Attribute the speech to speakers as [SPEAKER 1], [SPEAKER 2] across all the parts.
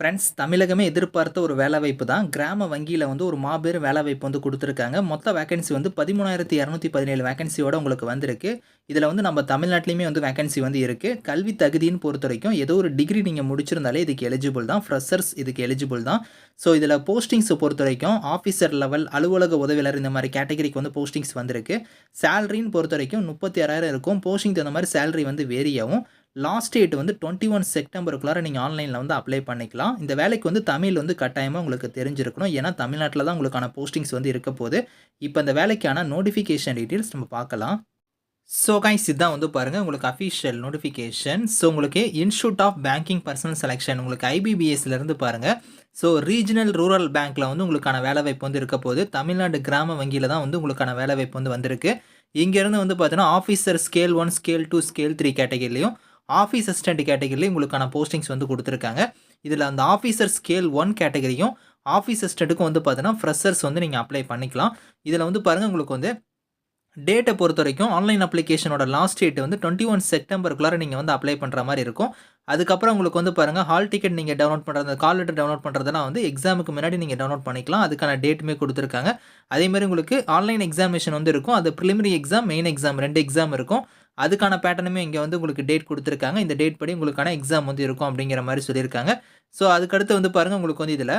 [SPEAKER 1] Friends தமிழகமே எதிர்பார்த்த ஒரு வேலைவாய்ப்பு தான் கிராம வங்கியில் வந்து ஒரு மாபெரும் வேலைவாய்ப்பு வந்து கொடுத்துருக்காங்க. மொத்த வேகன்சி வந்து பதிமூணாயிரத்தி இரநூத்தி பதினேழு வேகன்சியோட உங்களுக்கு வந்திருக்கு. இதில் வந்து நம்ம தமிழ்நாட்டிலையுமே வந்து வேகன்சி வந்து இருக்குது கல்வி தகுதின்னு பொறுத்த வரைக்கும் ஏதோ ஒரு டிகிரி நீங்கள் முடிச்சிருந்தாலே இதுக்கு எலிஜிபிள் தான். ஃப்ரெஷர்ஸ் இதுக்கு எலிஜிபிள் தான். ஸோ இதில் போஸ்டிங்ஸை பொறுத்த வரைக்கும் ஆஃபீஸர் லெவல் அலுவலக உதவியாளர் இந்த மாதிரி கேட்டகரிக்கு வந்து போஸ்டிங்ஸ் வந்திருக்கு. சேலரின்னு பொறுத்த வரைக்கும் முப்பத்தி ஆறாயிரம் இருக்கும். போஸ்டிங் தகுந்த மாதிரி சேலரி வந்து வேரி ஆகும். லாஸ்ட் டேட் வந்து டுவெண்ட்டி ஒன் செப்டம்பருக்குள்ளார நீங்கள் ஆன்லைனில் வந்து அப்ளை பண்ணிக்கலாம். இந்த வேலைக்கு வந்து தமிழ் வந்து கட்டாயமாக உங்களுக்கு தெரிஞ்சிருக்கணும். ஏன்னா தமிழ்நாட்டில் தான் உங்களுக்கான போஸ்டிங்ஸ் வந்து இருக்க போகுது. இப்போ இந்த வேலைக்கான நோட்டிஃபிகேஷன் டீட்டெயில்ஸ் நம்ம பார்க்கலாம். ஸோ கைஸ் இதுதான் வந்து பாருங்கள் உங்களுக்கு அஃபிஷியல் நோட்டிஃபிகேஷன் ஸோ உங்களுக்கு institute of banking personnel selection உங்களுக்கு ஐபிபிஎஸ்லேருந்து பாருங்கள் ஸோ ரீஜனல் ரூரல் பேங்க்கில் வந்து உங்களுக்கான வேலைவாய்ப்பு வந்து இருக்க போது தமிழ்நாடு கிராம வங்கியில் தான் வந்து உங்களுக்கான வேலைவாய்ப்பு வந்து வந்திருக்கு. இங்கேருந்து வந்து பார்த்தீங்கன்னா officer scale one scale two scale three கேட்டகரிலையும் office assistant கேட்டகரிலையும் உங்களுக்கான போஸ்டிங்ஸ் வந்து கொடுத்துருக்காங்க. இதில் அந்த ஆஃபீஸர் ஸ்கேல் ஒன் கேட்டகரியும் ஆஃபீஸ் அசிஸ்டண்ட்டுக்கும் வந்து பார்த்தீங்கன்னா ஃப்ரெஷர்ஸ் வந்து நீங்கள் அப்ளை பண்ணிக்கலாம். இதில் வந்து பாருங்கள் உங்களுக்கு வந்து டேட்டை பொறுத்த வரைக்கும் ஆன்லைன் அப்ளிகேஷனோட லாஸ்ட் டேட் வந்து டுவெண்ட்டி ஒன் செப்டம்பருக்குள்ளார நீங்கள் வந்து அப்ளை பண்ணுற மாதிரி இருக்கும். அதுக்கப்புறம் உங்களுக்கு வந்து பாருங்கள் ஹால் டிக்கெட் நீங்கள் டவுன்லோட் பண்ணுறது கால் லெட்டர் டவுன்லோட் பண்ணுறதெல்லாம் வந்து எக்ஸாமுக்கு முன்னாடி நீங்கள் டவுன்லோட் பண்ணிக்கலாம். அதுக்கான டேட்டுமே கொடுத்துருக்காங்க. அதேமாதிரி உங்களுக்கு ஆன்லைன் எக்ஸாமினேஷன் வந்து இருக்கும். அது ப்ரிலிமினரி எக்ஸாம் மெயின் எக்ஸாம் ரெண்டு எக்ஸாம் இருக்கும். அதுக்கான பேட்டர்னுமே இங்கே வந்து உங்களுக்கு டேட் கொடுத்துருக்காங்க. இந்த டேட் படி உங்களுக்கான எக்ஸாம் வந்து இருக்கும் அப்படிங்கிற மாதிரி சொல்லியிருக்காங்க. ஸோ அதுக்கடுத்து வந்து பாருங்கள் உங்களுக்கு வந்து இதில்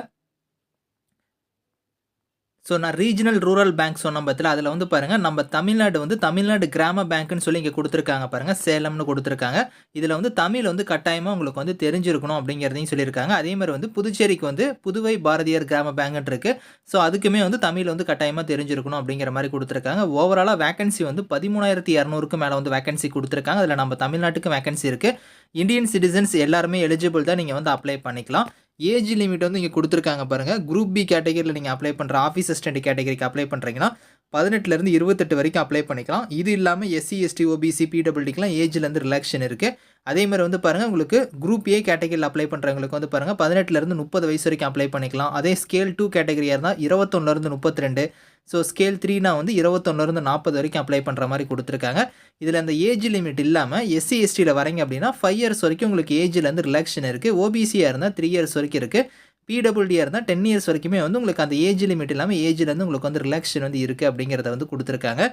[SPEAKER 1] ஸோ நான் ரீஜனல் ரூரல் பேங்க் சொன்ன பற்றில அதில் வந்து பாருங்கள் நம்ம தமிழ்நாடு வந்து தமிழ்நாடு கிராம பேங்க்னு சொல்லி இங்கே கொடுத்துருக்காங்க பாருங்கள் சேலம்னு கொடுத்துருக்காங்க. இதில் வந்து தமிழ் வந்து கட்டாயமாக உங்களுக்கு வந்து தெரிஞ்சிருக்கணும் அப்படிங்கிறதையும் சொல்லியிருக்காங்க. அதே மாதிரி வந்து புதுச்சேரிக்கு வந்து புதுவை பாரதியார் கிராம பேங்க்னு இருக்குது ஸோ அதுக்குமே வந்து தமிழ் வந்து கட்டாயமாக தெரிஞ்சிருக்கணும் அப்படிங்கிற மாதிரி கொடுத்துருக்காங்க. ஓவராலாக வேகன்சி வந்து பதிமூணாயிரத்தி இரநூறுக்கு மேலே வந்து வேகன்சி கொடுத்துருக்காங்க. அதில் நம்ம தமிழ்நாட்டுக்கு வேகன்சி இருக்குது இந்தியன் சிட்டிசன்ஸ் எல்லாருமே எலிஜிபிள் தான் நீங்கள் வந்து அப்ளை பண்ணிக்கலாம். ஏஜ் லிமிட் வந்து இங்கே கொடுத்துருக்காங்க பாருங்கள் குரூப் பி கேட்டகரியில் நீங்கள் அப்ளை பண்ணுற ஆஃபீஸ் அசிஸ்டன்ட் கேட்டகரிக்கு அப்ளை பண்ணுறீங்கன்னா பதினெட்டுலேருந்து இருபத்தெட்டு வரைக்கும் அப்ளை பண்ணிக்கலாம். இது இல்லாமல் எஸ்சி எஸ்டி ஓபிசி பிடபிள்டிக்கெலாம் ஏஜ்லேருந்து ரிலாக்ஷன் இருக்குது அதே மாதிரி வந்து பாருங்கள் உங்களுக்கு குரூப் ஏ கேட்டகரியில் அப்ளை பண்ணுறவங்களுக்கு வந்து பாருங்கள் பதினெட்டுலேருந்து முப்பது வயசு வரைக்கும் அப்ளை பண்ணிக்கலாம். அதே ஸ்கேல் டூ கேட்டகரியாக இருந்தால் இருபத்தொன்னுலேருந்து முப்பத்தி ரெண்டு ஸோ ஸ்கேல் த்ரீனா வந்து இருபத்தொன்னுலேருந்து நாற்பது வரைக்கும் அப்ளை பண்ணுற மாதிரி கொடுத்துருக்காங்க. இதில் அந்த ஏஜ் லிமிட் இல்லாமல் எஸ்சி எஸ்டியில் வரீங்க அப்படின்னா ஃபைவ் இயர்ஸ் வரைக்கும் உங்களுக்கு ஏஜ்லேருந்து ரிலாக்ஷன் இருக்குது ஓபிசியாக இருந்தால் த்ரீ இயர்ஸ் வரைக்கும் இருக்குது பிடபிள்யூடியாக இருந்தால் டென் இயர்ஸ் வரைக்குமே வந்து உங்களுக்கு அந்த ஏஜ் லிமிட் இல்லாமல் ஏஜ்லேருந்து உங்களுக்கு வந்து ரிலாக்ஷன் வந்து இருக்குது அப்படிங்கிறத வந்து கொடுத்துருக்காங்க.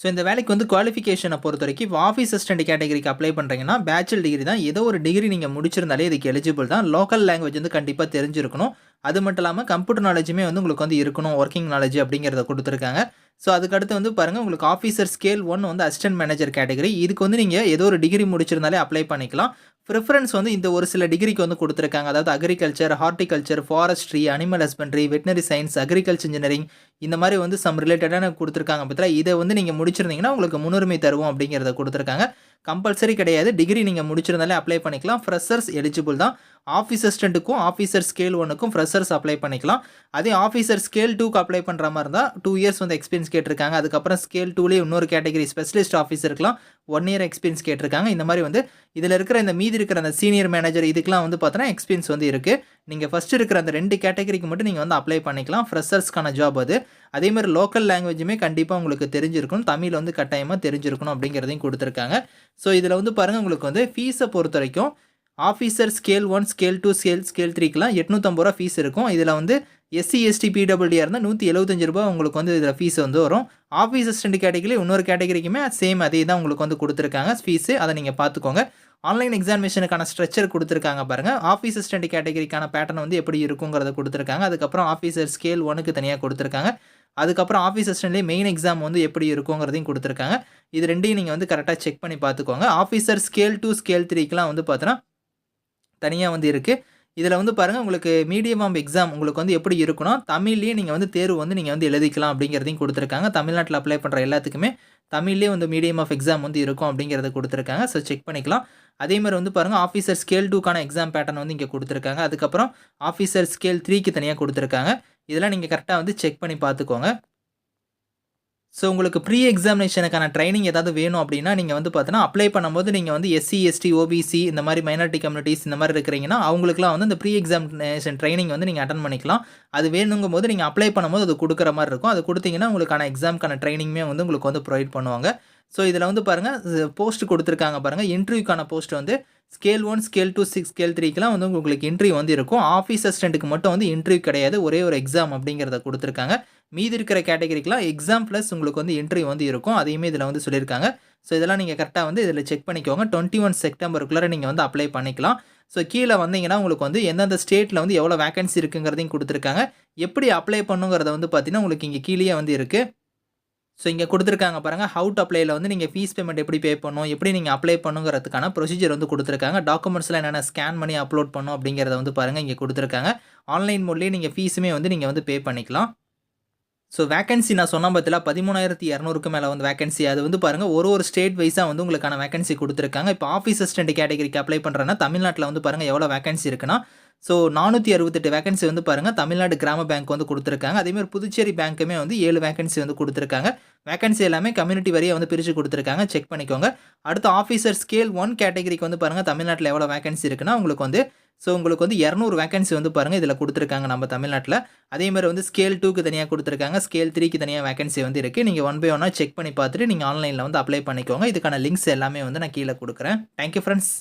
[SPEAKER 1] ஸோ இந்த வேலைக்கு வந்து குவாலிஃபிகேஷனை பொறுத்த வரைக்கும் இப்போ ஆஃபீஸ் அசிஸ்டன்ட் கேட்டகரிக்கு அப்ளை பண்ணுறீங்கன்னா பேச்சுலர் டிகிரி தான் ஏதோ ஒரு டிகிரி நீங்கள் முடிச்சிருந்தாலே இதுக்கு எலிஜிபிள் தான். லோக்கல் லாங்குவேஜ் வந்து கண்டிப்பாக தெரிஞ்சிருக்கணும். அது மட்டும் இல்லாமல் கம்ப்யூட்டர் நாலேஜுமே வந்து உங்களுக்கு வந்து இருக்கணும் ஒர்க்கிங் நாலேஜ் அப்படிங்கிறத கொடுத்துருக்காங்க. ஸோ அதுக்கடுத்து வந்து பாருங்கள் உங்களுக்கு ஆஃபீஸர் ஸ்கேல் ஒன் வந்து அசிஸ்டன்ட் மேனேஜர் கேட்டகரி இதுக்கு வந்து நீங்கள் ஏதோ ஒரு டிகிரி முடிச்சிருந்தாலே அப்ளை பண்ணிக்கலாம். ப்ரிஃபரன்ஸ் வந்து இந்த ஒரு சில டிகிரிக்கு வந்து கொடுத்துருக்காங்க. அதாவது agriculture horticulture forestry animal husbandry veterinary science agriculture engineering இந்த மாதிரி வந்து சம் ரிலேட்டடான கொடுத்துருக்காங்க. பத்தில இதை வந்து நீங்கள் முடிச்சிருந்தீங்கன்னா உங்களுக்கு முன்னுரிமை தருவோம் அப்படிங்கிறத கொடுத்துருக்காங்க. கம்பல்சரி கிடையாது. டிகிரி நீங்கள் முடிச்சிருந்தாலே அப்ளை பண்ணிக்கலாம். ஃப்ரெஷர்ஸ் எலிஜிபிள் தான். ஆஃபீஸ் அசிஸ்டண்ட்டுக்கும் ஆஃபீஸர் ஸ்கேல் ஒன்றுக்கும் ஃப்ரெஷர்ஸ் அப்ளை பண்ணிக்கலாம். அதே ஆஃபீஸர் ஸ்கேல் டூக்கு அப்ளை பண்ணுற மாதிரி இருந்தால் டூ இயர்ஸ் வந்து எக்ஸ்பீரியன்ஸ் கேட்டிருக்காங்க. அதுக்கப்புறம் ஸ்கேல் டூலேயே இன்னொரு கேட்டகரி ஸ்பெஷலிஸ்ட் ஆஃபீஸருக்குலாம் ஒன் இயர் எக்ஸ்பீரியன்ஸ் கேட்டிருக்காங்க. இந்த மாதிரி வந்து இதில் இருக்கிற இந்த மீதி இருக்கிற அந்த சீனியர் மேனேஜர் இதுக்கெலாம் வந்து பார்த்தோன்னா எக்ஸ்பீரியன்ஸ் வந்து இருக்குது நீங்கள் ஃபஸ்ட்டு இருக்கிற அந்த ரெண்டு கேட்டகரிக்கு மட்டும் நீங்கள் வந்து அப்ளை பண்ணிக்கலாம். ஃப்ரெஷர்ஸ்க்கான ஜாப் அது. அதே மாதிரி லோக்கல் லாங்குவேஜுமே கண்டிப்பாக உங்களுக்கு தெரிஞ்சிருக்கணும். தமிழ் வந்து கட்டாயமாக தெரிஞ்சிருக்கணும் அப்படிங்கிறதையும் கொடுத்துருக்காங்க. ஸோ இதில் வந்து பாருங்கள் உங்களுக்கு வந்து ஃபீஸை பொறுத்த வரைக்கும் officer scale one scale two scale scale த்ரீக்கெலாம் எட்நூற்றம்பது ரூபா ஃபீஸ் இருக்கும். இதில் வந்து எஸ்சி எஸ்டி பிடபிள்யூடியாக இருந்தால் நூற்றி எழுபத்தஞ்சு ரூபா உங்களுக்கு வந்து இதில் ஃபீஸ் வந்து வரும். ஆஃபீஸ் அசிஸ்டன்ட் கேட்டகரி இன்னொரு கேட்டகரிக்குமே சேம் அதே தான் உங்களுக்கு வந்து கொடுத்துருக்காங்க. ஃபீஸு அதை நீங்கள் பார்த்துக்கோங்க. ஆன்லைன் எக்ஸாமினேஷனுக்கான ஸ்ட்ரக்சர் கொடுத்துருக்காங்க பாருங்கள் ஆஃபீஸ் அசிஸ்டன்ட் கேட்டகரிக்கான பேட்டர்ன் வந்து எப்படி இருக்குங்கிறத கொடுத்துருக்காங்க. அதுக்கப்புறம் ஆஃபீஸர் ஸ்கேல் ஒனுக்கு தனியாக கொடுத்துருக்காங்க. அதுக்கப்புறம் ஆஃபீஸ் அசிஸ்டன்ட்லேயே மெயின் எக்ஸாம் வந்து எப்படி இருக்குங்கிறதையும் கொடுத்துருக்காங்க. இது ரெண்டையும் நீங்கள் வந்து கரெக்டாக செக் பண்ணி பார்த்துக்கோங்க. ஆஃபீஸர் ஸ்கேல் டூ ஸ்கேல் த்ரீக்கெலாம் வந்து பார்த்தோன்னா தனியாக வந்து இருக்குது இதில் வந்து பாருங்கள் உங்களுக்கு மீடியம் ஆஃப் எக்ஸாம் உங்களுக்கு வந்து எப்படி இருக்கணும் தமிழ்லேயே நீங்கள் வந்து தேர்வு வந்து நீங்கள் வந்து எழுதிக்கலாம் அப்படிங்கிறதையும் கொடுத்துருக்காங்க. தமிழ்நாட்டில் அப்ளை பண்ணுற எல்லாத்துக்குமே தமிழ்லேயே வந்து மீடியம் ஆஃப் எக்ஸாம் வந்து இருக்கும் அப்படிங்கிறத கொடுத்துருக்காங்க. ஸோ செக் பண்ணிக்கலாம். அதே மாதிரி வந்து பாருங்கள் ஆஃபீஸர் ஸ்கேல் டூக்கான எக்ஸாம் பேட்டர்ன் வந்து இங்கே கொடுத்துருக்காங்க. அதுக்கப்புறம் ஆஃபீஸர் ஸ்கேல் த்ரீக்கு தனியாக கொடுத்துருக்காங்க. இதெல்லாம் நீங்கள் கரெக்டாக வந்து செக் பண்ணி பார்த்துக்கோங்க. ஸோ உங்களுக்கு ப்ரீ எக்ஸாமினேஷனுக்கான ட்ரைனிங் ஏதாவது வேணும் அப்படின்னா நீங்கள் வந்து பார்த்தோன்னா அப்ளை பண்ணும்போது நீங்கள் வந்து எஸ்சி எஸ்டி ஓபிசி இந்த மாதிரி மைனாரிட்டி கம்யூனிட்டிஸ் இந்த மாதிரி இருக்கிறீங்கன்னா அவங்களுக்குலாம் வந்து இந்த ப்ரீ எக்ஸாமினேஷன் ட்ரைனிங் வந்து நீங்கள் அட்டன் பண்ணிக்கலாம். அது வேணுங்கும் போது நீங்கள் அப்ளை பண்ணும்போது அது கொடுக்குற மாதிரி இருக்கும். அது கொடுத்தீங்கன்னா உங்களுக்கான எக்ஸாமுக்கான ட்ரைனிங்குமே வந்து உங்களுக்கு வந்து ப்ரொவைட் பண்ணுவாங்க. ஸோ இதில் வந்து பாருங்கள் போஸ்ட் கொடுத்துருக்காங்க பாருங்கள் இன்டர்வியூக்கான போஸ்ட் வந்து scale one scale two six scale த்ரீக்கெலாம் வந்து உங்களுக்கு இன்டர்வியூ வந்து இருக்கும். ஆஃபீஸ் அசிஸ்டண்ட்டுக்கு மட்டும் வந்து இன்டர்வியூ கிடையாது. ஒரே ஒரு எக்ஸாம் அப்படிங்கிறத கொடுத்துருக்காங்க. மீதி இருக்கிற கேட்டகரிக்கெலாம் எக்ஸாம் ப்ளஸ் உங்களுக்கு வந்து இன்டர்வியூ வந்து இருக்கும். அதையுமே இதில் வந்து சொல்லியிருக்காங்க. ஸோ இதெல்லாம் நீங்கள் கரெக்டாக வந்து இதில் செக் பண்ணிக்கோங்க. டுவெண்ட்டி ஒன் செப்டம்பருக்குள்ளே நீங்கள் வந்து அப்ளை பண்ணிக்கலாம். ஸோ கீழே வந்தீங்கன்னா உங்களுக்கு வந்து எந்தெந்த ஸ்டேட்டில் வந்து எவ்வளோ வேகன்சி இருக்குங்கிறதையும் கொடுத்துருக்காங்க. எப்படி அப்ளை பண்ணுங்கிறத வந்து பார்த்தீங்கன்னா உங்களுக்கு இங்கே கீழேயே வந்து இருக்குது ஸோ இங்கே கொடுத்துருக்காங்க பாருங்கள் ஹவு டு வந்து நீங்கள் ஃபீஸ் பேமெண்ட் எப்படி பே பண்ணணும் எப்படி நீங்கள் அப்ளை பண்ணுங்கிறதுக்கான ப்ரொசீஜர் வந்து கொடுத்துருக்காங்க. டாக்குமெண்ட்ஸ்லாம் என்னென்ன ஸ்கேன் பண்ணி அப்லோட் பண்ணும் அப்படிங்கிறத வந்து பாருங்கள் இங்கே கொடுத்துருக்காங்க. ஆன்லைன் மூலியே நீங்கள் ஃபீஸுமே வந்து நீங்கள் வந்து பே பண்ணிக்கலாம். ஸோ வேகன்சி நான் சொன்ன பற்றில பதிமூணாயிரத்தி இரநூறுக்கு மேலே வந்து வேகன்சி அது வந்து பாருங்கள் ஒரு ஒரு ஸ்டேட் வைஸாக வந்து உங்களுக்கான வேகன்சி கொடுத்துருக்காங்க. இப்போ ஆஃபீஸ் அசிஸ்டன்ட் கேட்டகரிக்கு அப்ளை பண்ணுறேன்னா தமிழ்நாட்டில் வந்து பாருங்கள் எவ்வளோ வேகன்சி இருக்குன்னா ஸோ நானூற்றி அறுபத்தெட்டு வேகன்சி வந்து பாருங்கள் தமிழ்நாடு கிராம பேங்க் வந்து கொடுத்துருக்காங்க. அதேமாதிரி புதுச்சேரி பேங்க்குமே வந்து ஏழு வேகன்சி வந்து கொடுத்துருக்காங்க. வேகன்சி எல்லாமே கம்யூனிட்டி வரியை வந்து பிரித்து கொடுத்துருக்காங்க. செக் பண்ணிக்கோங்க. அடுத்து ஆஃபீஸர் ஸ்கேல் ஒன் கேட்டகரிக்கு வந்து பாருங்கள் தமிழ்நாட்டில் எவ்வளோ வேகன்சி இருக்குன்னா உங்களுக்கு வந்து ஸோ உங்களுக்கு வந்து இரநூறு வேகன்சி வந்து பாருங்கள் இதில் கொடுத்துருக்காங்க நம்ம தமிழ்நாட்டில். அதே மாதிரி வந்து ஸ்கேல் டூக்கு தனியாக கொடுத்துருக்காங்க ஸ்கேல் த்ரீக்கு தனியாக வேகன்சி வந்து இருக்குது நீங்கள் ஒன் பை ஒன்னாக செக் பண்ணி பார்த்துட்டு நீங்கள் ஆன்லைனில் வந்து அப்ளை பண்ணிக்கோங்க. இதுக்கான லிங்க்ஸ் எல்லாமே வந்து நான் கீழே கொடுக்குறேன். Thank you friends